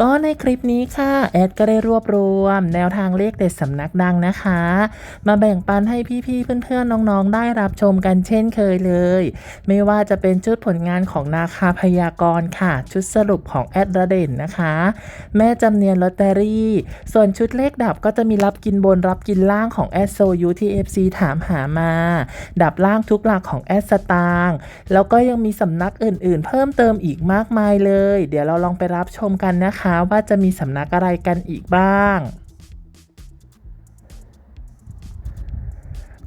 ก็ในคลิปนี้ค่ะแอดก็ได้รวบรวม แนวทางเลขเด็ดสำนักดังนะคะ มาแบ่งปันให้พี่ๆเพื่อนๆน้องๆ ได้รับชมกันเช่นเคยเลย ไม่ว่าจะเป็นชุดผลงานของนาคาพยากรค่ะ ชุดสรุปของแอดระเด่นนะคะ แม่จำเนียนลอตเตอรี่ ส่วนชุดเลขดับก็จะมีรับกินบนรับกินล่างของแอดโซยูที่ FC ถามหามา ดับล่างทุกหลักของแอดสตางแล้วก็ยังมีสำนักอื่นๆ เพิ่มเติมอีกมากมายเลย เดี๋ยวเราลองไปรับชมกันนะคะว่าจะมีสำนักอะไรกันอีกบ้าง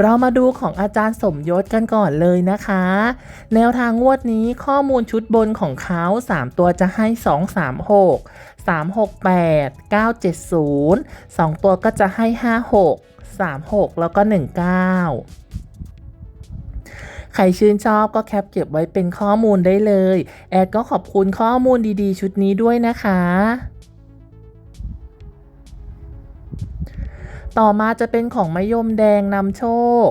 เรามาดูของอาจารย์สมยศกันก่อนเลยนะคะ แนวทางงวดนี้ข้อมูลชุดบนของเขา 3 ตัวจะให้ 2 3 6 3 6 8 9 7 0 2 ตัวก็จะให้ 5 6 3 6 แล้วก็ 19ใครชื่นชอบก็แคปเก็บไว้เป็นข้อมูลได้เลย แอดก็ขอบคุณข้อมูลดีๆ ชุดนี้ด้วยนะคะ ต่อมาจะเป็นของมะยมแดงนำโชค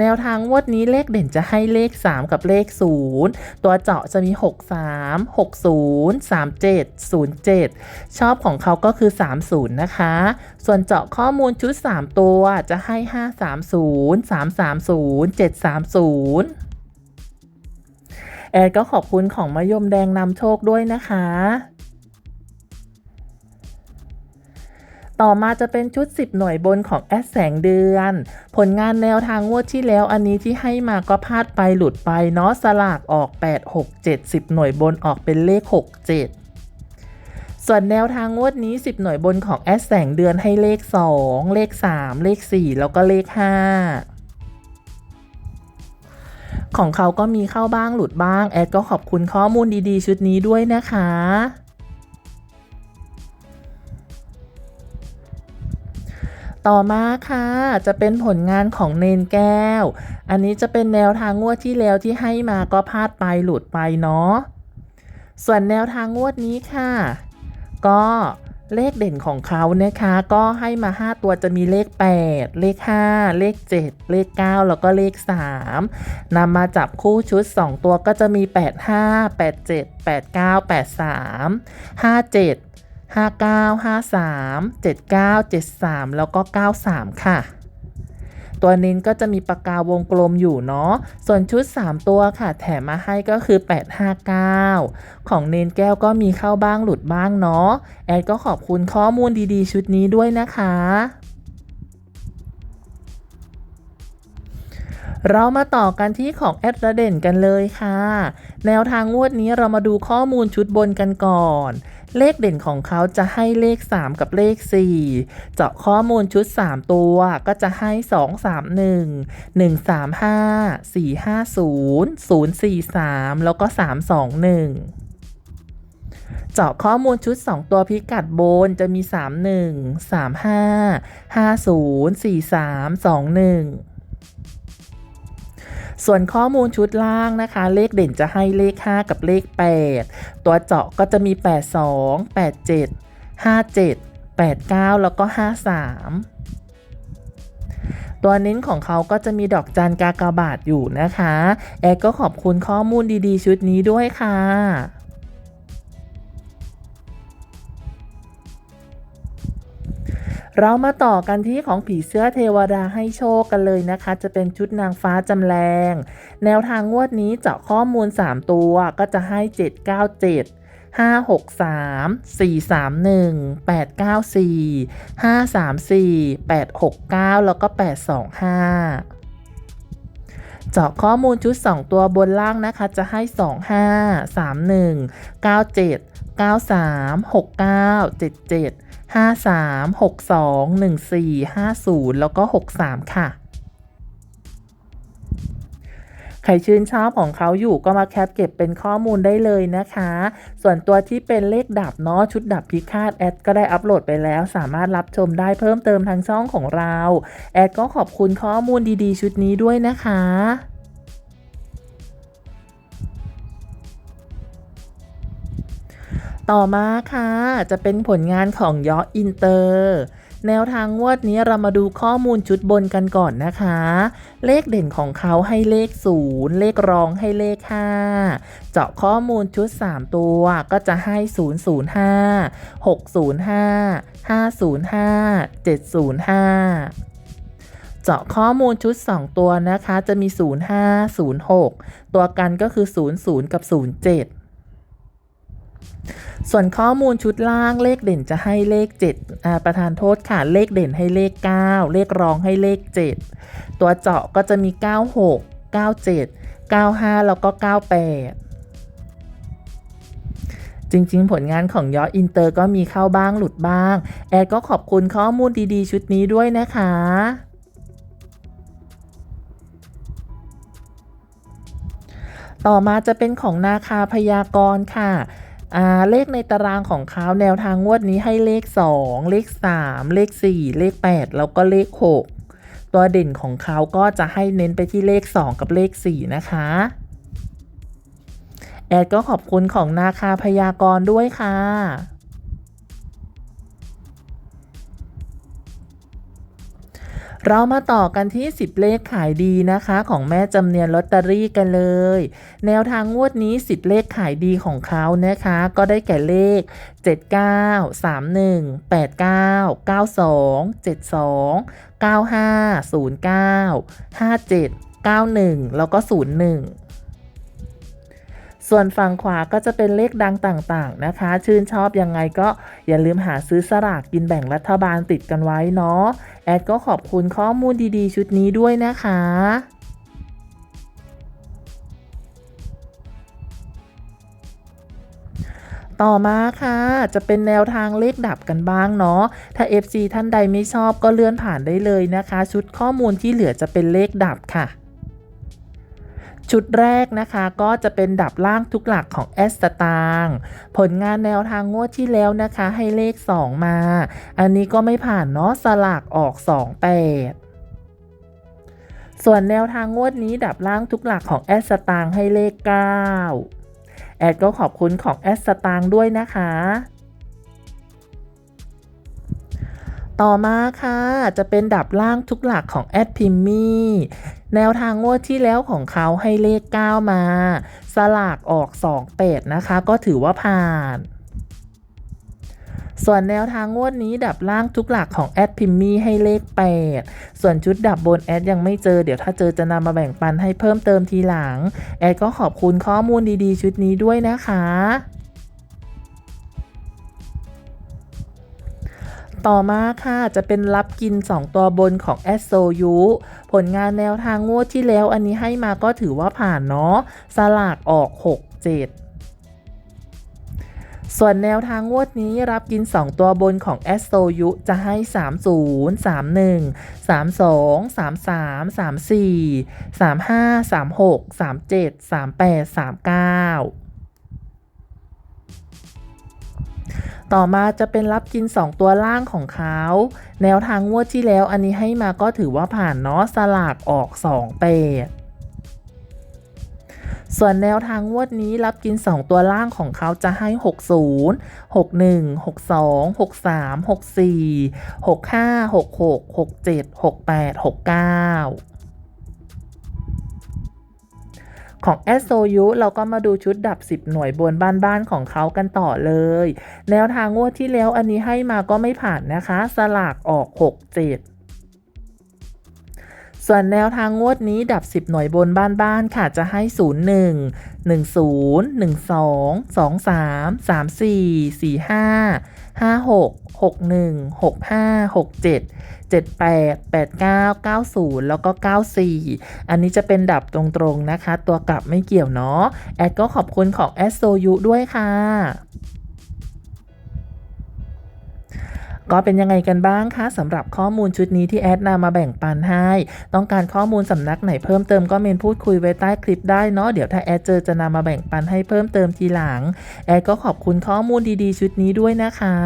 แนวทางวดนี้เลขเด่นจะให้เลข 3 กับเลข 0 ตัวเจาะจะมี 63 60 37 07 ชอบของเขาก็คือ 30 นะคะ ส่วนเจาะข้อมูลชุด 3 ตัวจะให้ 530 330 730แอดก็ขอบคุณของมะยมแดงนำโชคด้วยนะคะ ต่อมาจะเป็นชุด 10 หน่วยบนของแอดแสงเดือน ผลงานแนวทางงวดที่แล้วอันนี้ที่ให้มาก็พลาดไปหลุดไปเนาะสลากออก 8 6 7 10 หน่วยบนออกเป็นเลข 6 7ส่วนแนวทางงวดนี้ 10 หน่วยบนของแอดแสงเดือนให้เลข 2 เลข 3 เลข 4 แล้วก็เลข 5 ของเขาก็มีเข้าบ้างหลุดบ้าง แอดก็ขอบคุณข้อมูลดีๆ ชุดนี้ด้วยนะคะ ต่อมาค่ะจะเป็นผลงานของเนนแก้ว อันนี้จะเป็นแนวทางงวดที่แล้วที่ให้มาก็พลาดไปหลุดไปเนาะ ส่วนแนวทางงวดนี้ค่ะ ก็เลขเด่นของเขานะคะ ก็ให้มา 5 ตัวจะมีเลข 8 เลข 5 เลข 7 เลข 9 แล้วก็เลข 3นำมาจับคู่ชุด 2 ตัวก็จะมี 85 87 89 83 57 59 53 79 73 แล้วก็ 93 ค่ะ ตัวเน้นก็จะมีปากกาวงกลมอยู่เนาะ ส่วนชุด 3 ตัวค่ะ แถมมาให้ก็คือ 859 ของเน้นแก้วก็มีเข้าบ้างหลุดบ้างเนาะ แอดก็ขอบคุณข้อมูลดีๆ ชุดนี้ด้วยนะคะเรามาต่อกันที่ของแอดระเด่นกันเลยค่ะ แนวทางงวดนี้เรามาดูข้อมูลชุดบนกันก่อน เลขเด่นของเขาจะให้เลข 3 กับเลข 4 เจาะข้อมูลชุด 3 ตัวก็จะให้ 2 3 1 1 3 5 4 5 0 0 4 3 แล้วก็ 3 2 1เจาะข้อมูลชุด 2 ตัวพิกัดบนจะมี 3 1 3 5 5 0 4 3 2 1 ส่วนข้อมูลชุดล่างนะคะ เลขเด่นจะให้เลข 5 กับเลข 8 ตัวเจาะก็จะมี 82 87 57 89 แล้วก็ 53 ตัวเน้นของเขาก็จะมีดอกจันกากบาทอยู่นะคะ แอดก็ขอบคุณข้อมูลดีๆ ชุดนี้ด้วยค่ะ เรามาต่อกันที่ของผีเสื้อเทวดาให้โชคกันเลยนะคะ จะเป็นชุดนางฟ้าจำแรง แนวทางงวดนี้เจาะข้อมูล 3 ตัวก็จะให้ 797 563 431 894 534 869 แล้วก็ 825เจาะข้อมูลชุด 2 ตัวบนล่างนะคะ จะให้ 25 31 97 93 69 77 53 62 14 50 แล้วก็ 63 ค่ะ ใครชื่นชอบของเขาอยู่ก็มาแคปเก็บเป็นข้อมูลได้เลยนะคะ ส่วนตัวที่เป็นเลขดับเนาะชุดดับพิฆาตแอดก็ได้อัปโหลดไปแล้ว สามารถรับชมได้เพิ่มเติมทางช่องของเรา แอดก็ขอบคุณข้อมูลดีๆ ชุดนี้ด้วยนะคะ ต่อมาค่ะ จะเป็นผลงานของยออินเตอร์แนวทางงวดนี้เรามาดูข้อมูลชุดบนกันก่อนนะคะ เลขเด่นของเขาให้เลข 0 เลขรองให้เลข 5 เจาะข้อมูลชุด 3 ตัวก็จะให้ 005 605 505 705เจาะข้อมูลชุด 2 ตัวนะคะ จะมี 05 06 ตัวกันก็คือ 00 กับ 07 ส่วนข้อมูลชุดล่างเลขเด่นจะให้เลข 7 ประธานโทษค่ะ เลขเด่นให้เลข 9 เลขรองให้เลข 7 ตัวเจาะก็จะมี 96 97 95 แล้วก็ 98จริงๆ ผลงานของยออินเตอร์ก็มีเข้าบ้างหลุดบ้าง แอดก็ขอบคุณข้อมูลดีๆ ชุดนี้ด้วยนะคะ ต่อมาจะเป็นของนาคาพยากรณ์ค่ะ อ่าเลขในตารางของเขาแนวทางงวดนี้ให้เลข 2 เลข 3 เลข 4 เลข 8 แล้วก็เลข 6 ตัวเด่นของเขาก็จะให้เน้นไปที่เลข 2 กับเลข 4 นะคะ แอดก็ขอบคุณของนาคาพยากรณ์ด้วยค่ะ เรามาต่อกันที่ 10 เลขขายดีนะคะ ของแม่จำเนียนลอตเตอรี่กันเลย แนวทางงวดนี้ 10 เลขขายดีของเขานะคะ ก็ได้แก่เลข 79 31 89 92 72 95 09 57 91 แล้วก็ 01 ส่วนฝั่งขวาก็จะเป็นเลขดังต่างๆนะคะ ชื่นชอบยังไงก็อย่าลืมหาซื้อสลากกินแบ่งรัฐบาลติดกันไว้เนาะ แอดก็ขอบคุณข้อมูลดีๆ ชุดนี้ด้วยนะคะต่อมาค่ะ จะเป็นแนวทางเลขดับกันบ้างเนาะ ถ้า FC ท่านใดไม่ชอบก็เลื่อนผ่านได้เลยนะคะ ชุดข้อมูลที่เหลือจะเป็นเลขดับค่ะ ชุดแรกนะคะก็จะเป็นดับล่างทุกหลักของแอสตางผลงานแนวทางงวดที่แล้วนะคะ ให้เลข 2 มา อันนี้ก็ไม่ผ่านเนาะสลากออก 28ส่วนแนวทางงวดนี้ดับล่างทุกหลักของแอสตางให้เลข 9 แอดก็ขอบคุณของแอสตางด้วยนะคะ ต่อมาค่ะ จะเป็นดับล่างทุกหลักของแอดพิมมี่แนวทางงวดที่แล้วของเขาให้เลข 9 มา สลากออก2เป็ดนะคะ ก็ถือว่าผ่าน ส่วนแนวทางงวดนี้ดับล่างทุกหลักของแอดพิมมี่ให้เลข 8 ส่วนชุดดับบนแอดยังไม่เจอ เดี๋ยวถ้าเจอจะนำมาแบ่งปันให้เพิ่มเติมทีหลัง แอดก็ขอบคุณข้อมูลดีๆ ชุดนี้ด้วยนะคะ ต่อมาค่ะจะเป็นรับกิน 2 ตัวบนของ a s o u ผลงานแนวทางงวดที่แล้วอันนี้ให้มาก็ถือว่าผ่านเนาะสลากออก 6 7ส่วนแนวทางงวดนี้รับกิน 2 ตัวบนของ a s o u จะให้ 30 31 32 33 34 35 36 37 38 39 ต่อมาจะเป็นรับกิน 2 ตัวล่างของเขาแนวทางงวดที่แล้วอันนี้ให้มาก็ถือว่าผ่านเนาะสลากออก 2 เปดส่วนแนวทางงวดนี้รับกิน 2 ตัวล่างของเขาจะให้ 60 61 62 63 64 65 66 67 68 69 ของ s o u เราก็มาดูชุดดับ 10 หน่วยบนบ้านๆของเขากันต่อเลย แนวทางงวดที่แล้วอันนี้ให้มาก็ไม่ผ่านนะคะ สลากออก 6 7ส่วนแนวทางงวดนี้ดับ 10 หน่วยบนบ้านๆค่ะจะให้ 0 1 1 0 1 2 2 3 3 4 4 5 5 6 6 1 6 5 6 7 78 89 90 แล้วก็ 94 อันนี้จะเป็นดับตรงๆนะคะ ตัวกลับไม่เกี่ยวเนาะ แอดก็ขอบคุณของ s o u ด้วยค่ะก็เป็นยังไงกันบ้างคะสำหรับข้อมูลชุดนี้ที่แอดนำมาแบ่งปันให้ ต้องการข้อมูลสำนักไหนเพิ่มเติมก็เมนพูดคุยไว้ใต้คลิปได้เนาะเดี๋ยวถ้าแอดเจอจะนำมาแบ่งปันให้เพิ่มเติมทีหลัง แอดก็ขอบคุณข้อมูลดีๆ ชุดนี้ด้วยนะคะ